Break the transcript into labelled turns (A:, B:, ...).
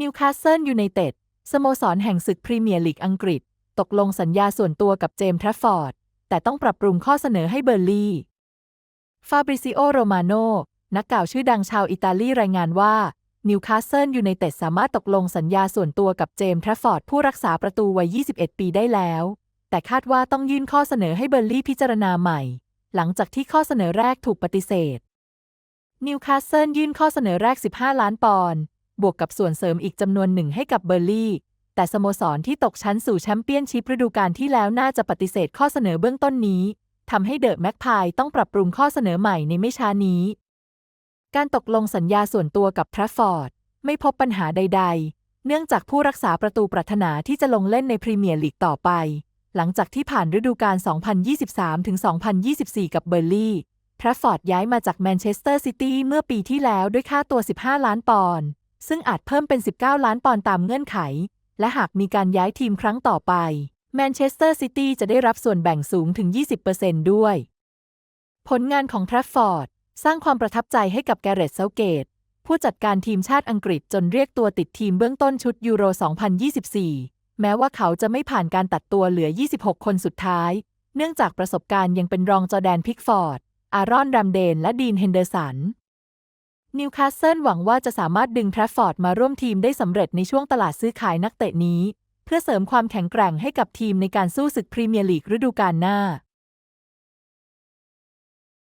A: นิวคาสเซิลยูไนเต็ดสโมสรแห่งศึกพรีเมียร์ลีกอังกฤษ ตกลงสัญญาส่วนตัวกับเจมส์ทรัฟฟอร์ด แต่ต้องปรับปรุงข้อเสนอให้เบอร์ลี่ฟาบริซิโอ โรมาโน นักกล่าวชื่อดังชาวอิตาลีรายงานว่า นิวคาสเซิลยูไนเต็ดสามารถตกลงสัญญาส่วนตัวกับเจมส์ทรัฟฟอร์ด ผู้รักษาประตูวัย 21 ปีได้แล้ว แต่คาดว่าต้องยื่นข้อเสนอให้เบอร์ลี่พิจารณาใหม่ หลังจากที่ข้อเสนอแรกถูกปฏิเสธ นิวคาสเซิลยื่นข้อเสนอแรก 15 ล้านปอนด์ บวกกับส่วนเสริมอีกจำนวนหนึ่งให้กับเบอร์ลี่ แต่สโมสรที่ตกชั้นสู่แชมเปี้ยนชิพฤดูกาลที่แล้วน่าจะปฏิเสธข้อเสนอเบื้องต้นนี้ทำให้เดอะแม็กพายต้องปรับปรุงข้อเสนอใหม่ในไม่ช้านี้ การตกลงสัญญาส่วนตัวกับทรัฟฟอร์ดไม่พบปัญหาใด ๆ เนื่องจากผู้รักษาประตูปรารถนาที่จะลงเล่นในพรีเมียร์ลีกต่อไป หลังจากที่ผ่านฤดูกาล 2023-2024 กับเบอร์ลี่ทรัฟฟอร์ดย้ายมาจากแมนเชสเตอร์ซิตี้เมื่อปีที่แล้วด้วยค่าตัว 15 ล้านปอนด์ ซึ่งอาจเพิ่มเป็น 19 ล้านปอนด์ตามเงื่อนไข และหากมีการย้ายทีมครั้งต่อไป แมนเชสเตอร์ซิตี้จะได้รับส่วนแบ่งสูงถึง 20%ด้วย ผลงานของแทรฟฟอร์ด สร้างความประทับใจให้กับแกเรตเซาเกต ผู้จัดการทีมชาติอังกฤษจนเรียกตัวติดทีมเบื้องต้นชุดยูโร 2024 แม้ว่าเขาจะไม่ผ่านการตัดตัวเหลือ 26 คนสุดท้าย เนื่องจากประสบการณ์ยังเป็นรองจอแดนพิกฟอร์ด อารอนรัมเดน และดีนเฮนเดอร์สัน นิวคาสเซิลหวังว่าจะสามารถดึงแทรฟฟอร์ดมาร่วมทีมได้สำเร็จในช่วงตลาดซื้อขายนักเตะนี้ เพื่อเสริมความแข็งแกร่งให้กับทีมในการสู้ศึกพรีเมียร์ลีกฤดูกาลหน้า